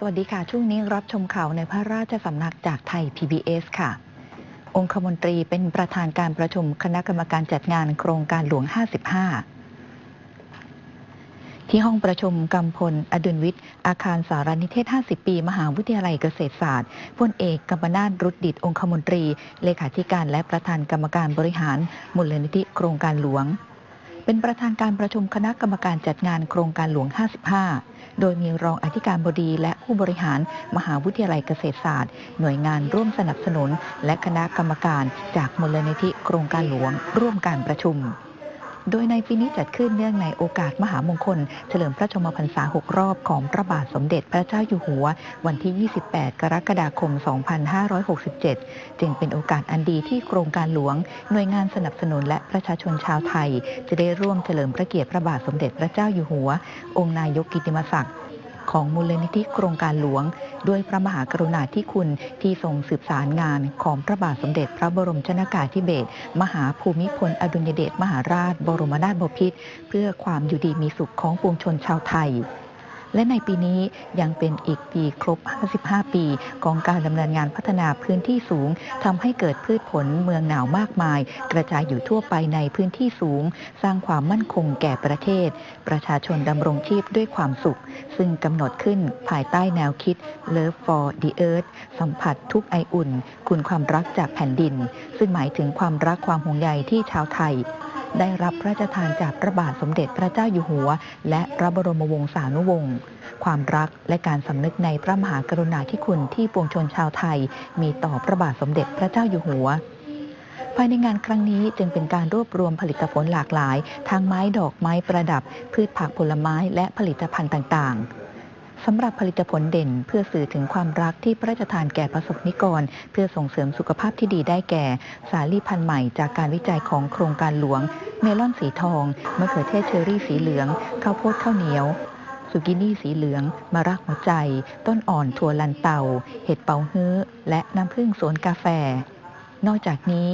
สวัสดีค่ะ ช่วงนี้รับชมข่าวในพระราชสำนักจากไทย PBS ค่ะ องคมนตรีเป็นประธานการประชุมคณะกรรมการจัดงานโครงการหลวง 55 ที่ห้องประชุมกำพล อดุลวิทย์ อาคารสารนิเทศ 50 ปี มหาวิทยาลัยเกษตรศาสตร์พลเอกกัมปนาตรุดดิตองคมนตรี เลขาธิการและประธานกรรมการบริหารมูลนิธิโครงการหลวง เป็นประธานการประชุมคณะกรรมการจัดงานโครงการหลวง 55 โดยมีรองอธิการบดีและผู้บริหารมหาวิทยาลัยเกษตรศาสตร์ หน่วยงานร่วมสนับสนุน และคณะกรรมการจากมูลนิธิโครงการหลวงร่วมการประชุม โดยในปีนี้จัดขึ้นเนื่องในโอกาสมหามงคล เฉลิมพระชนมพรรษา 6 รอบของพระบาทสมเด็จพระเจ้าอยู่หัว วันที่ 28 กรกฎาคม 2567 จึงเป็นโอกาสอันดีที่โครงการหลวง หน่วยงานสนับสนุนและประชาชนชาวไทย จะได้ร่วมเฉลิมพระเกียรติพระบาทสมเด็จพระเจ้าอยู่หัว องค์นายกกิติมศักดิ์ ของมูลนิธิโครงการหลวง ด้วยพระมหากรุณาธิคุณที่ทรงสืบสารงานของพระบาทสมเด็จพระบรมชนากาธิเบศรมหาภูมิพลอดุลยเดชมหาราช บรมนาถบพิตรเพื่อความอยู่ดีมีสุขของปวงชนชาวไทย และในปีนี้ยังเป็นอีกปีครบ 55 ปีของการดำเนินงานพัฒนาพื้นที่สูงทำให้เกิดพืชผลเมืองหนาวมากมาย กระจายอยู่ทั่วไปในพื้นที่สูง สร้างความมั่นคงแก่ประเทศ ประชาชนดำรงชีพด้วยความสุข ซึ่งกำหนดขึ้นภายใต้แนวคิด Love for the Earth สัมผัสทุกไออุ่น คุณความรักจากแผ่นดิน ซึ่งหมายถึงความรักความห่วงใยที่ชาวไทย ได้รับพระราชทานจากพระบาทสมเด็จพระเจ้าอยู่หัว และพระบรมวงศานุวงศ์ความรักและการสำนึกในพระมหากรุณาธิคุณที่ปวงชนชาวไทย มีต่อพระบาทสมเด็จพระเจ้าอยู่หัวภายในงานครั้งนี้จึงเป็นการรวบรวมผลิตผลหลากหลาย ทั้งไม้ดอกไม้ประดับ พืชผักผลไม้และผลิตภัณฑ์ต่างๆ สำหรับผลิตผลเด่นเพื่อสื่อถึงความรักที่พระราชทานแก่ประสบนิกร เพื่อส่งเสริมสุขภาพที่ดีได้แก่ สาลี่พันธุ์ใหม่จากการวิจัยของโครงการหลวง เมลอนสีทองมะเขือเทศเชอรี่สีเหลือง ข้าวโพดข้าวเหนียวสุกินี่สีเหลือง มะรักหัวใจ ต้นอ่อนถั่วลันเตา เห็ดเปาฮื้อ และน้ำผึ้งสวนกาแฟ นอกจากนี้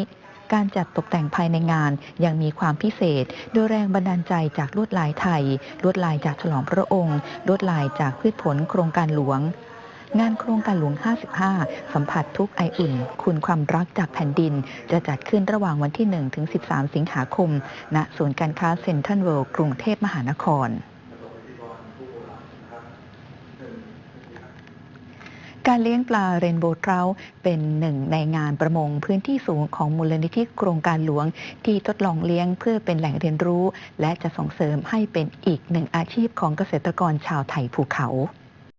การจัดตกแต่งภายในงานยังมีความพิเศษ โดยแรงบันดาลใจจากลวดลายไทย ลวดลายจากฉลองพระองค์ลวดลายจากพืชผลโครงการหลวงงานโครงการหลวง 55 สัมผัสทุกไออุ่น คุณความรักจากแผ่นดิน จะจัดขึ้นระหว่างวันที่ 1 ถึง 13 สิงหาคม ณ ศูนย์การค้าเซ็นทรัลเวิลด์กรุงเทพมหานคร การเลี้ยงปลาเรนโบว์เทราเป็นหนึ่งในงานประมงพื้นที่สูงของมูลนิธิโครงการหลวง ที่ทดลองเลี้ยงเพื่อเป็นแหล่งเรียนรู้ และจะส่งเสริมให้เป็นอีกหนึ่งอาชีพของเกษตรกรชาวไทยภูเขา